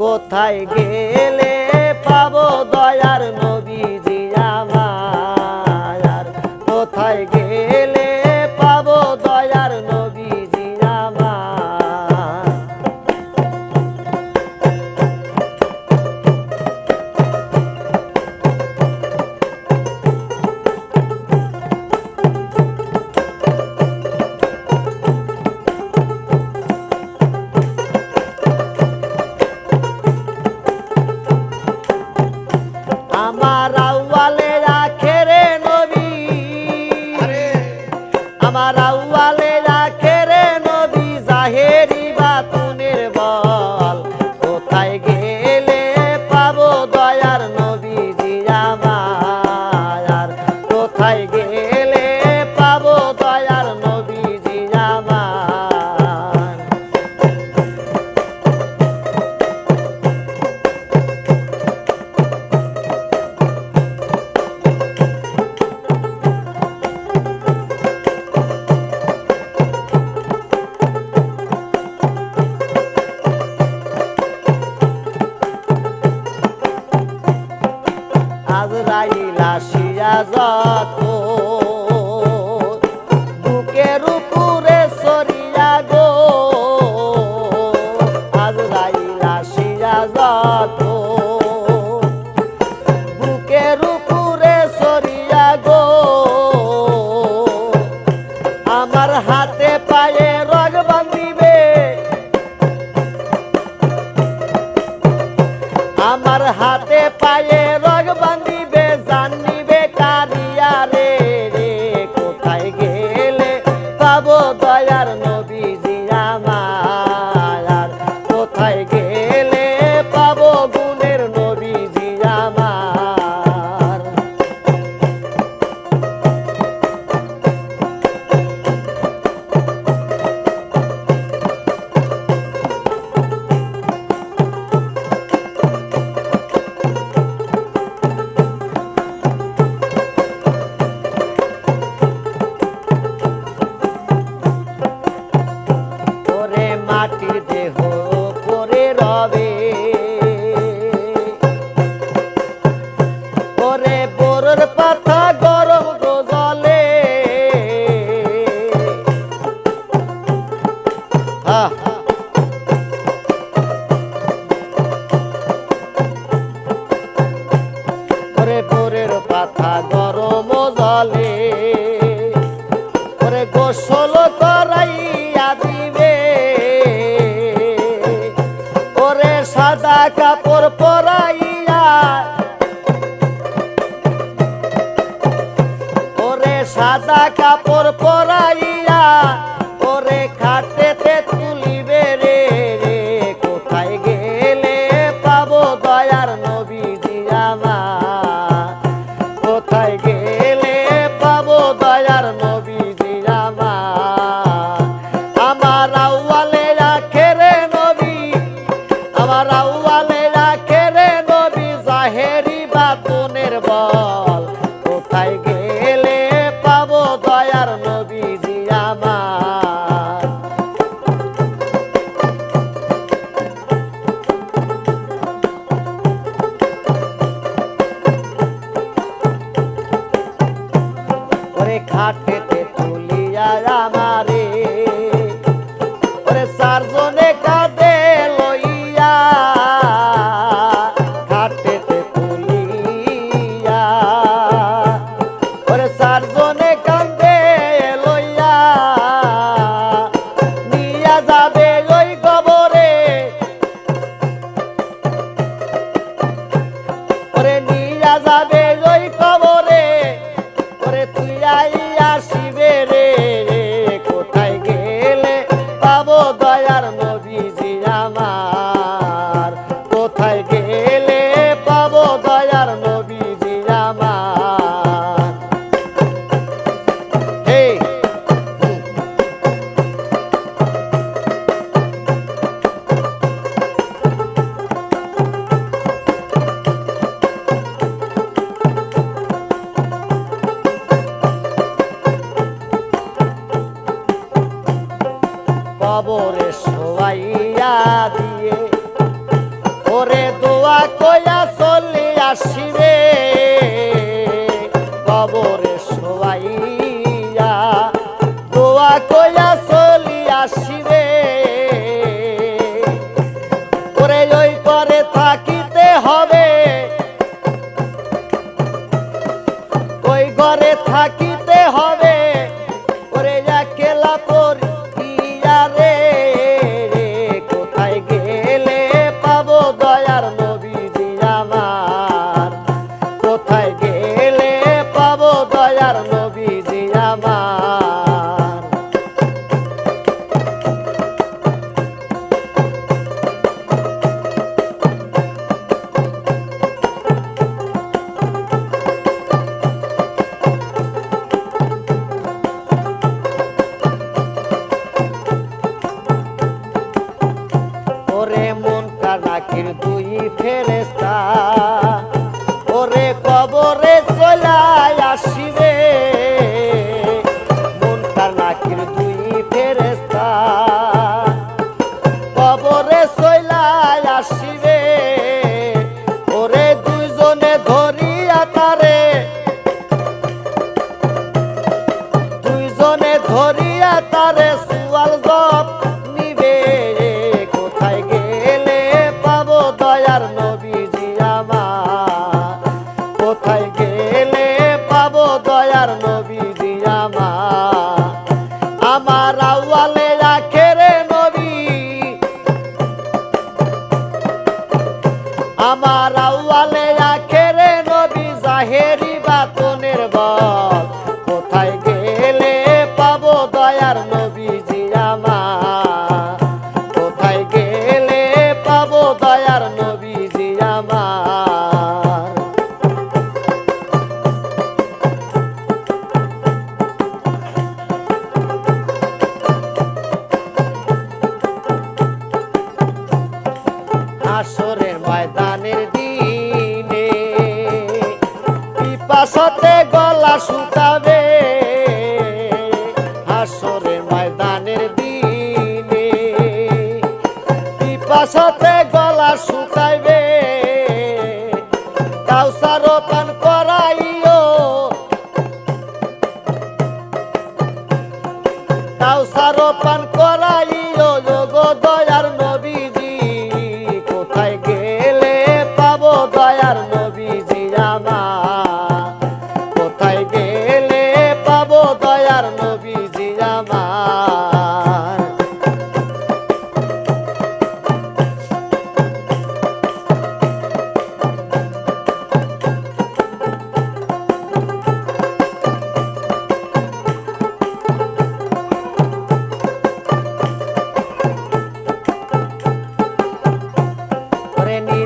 কোথায় গেলে পাবো দয়ার নবীজি? আমার আউয়ালে আজ আজরাইল আসিয়া যত সাদা কাপড় পরাইয়া ওরে সাদা কাপড় পরাইয়া রে। ওরে চারজনে কাজ কবরে সবাইয়া দিয়ে। ওরে দোয়া কইয়া চলে আসিবে। কবরে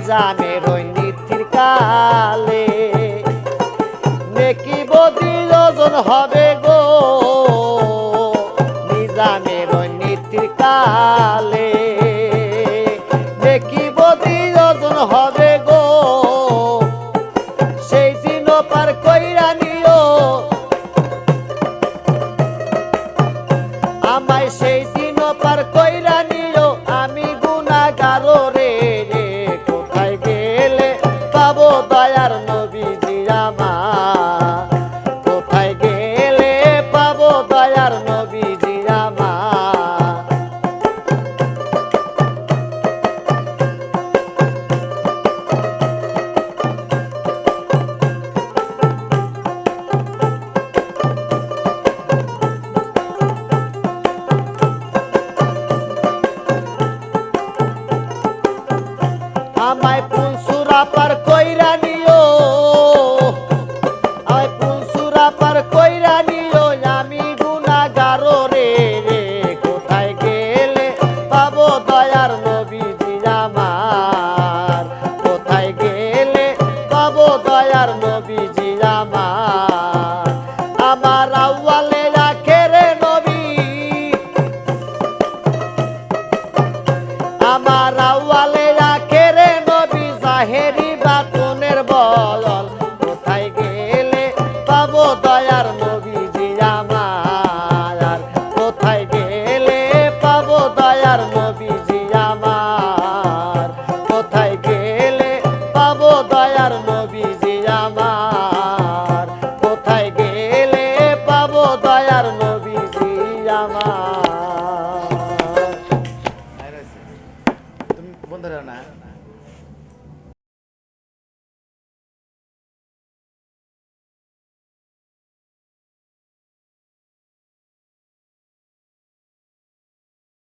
জানে ওই নীতির কালে। নেকি বদি যজন হবে দয়ার নবীজি আমার। কোথায় গেলে পাবো দয়ার নবীজি আমার? আমার আউয়ালে রাখে রে নবী। আমার আউয়ালে রাখে রে নবী, জাহেরি বাতুনের বল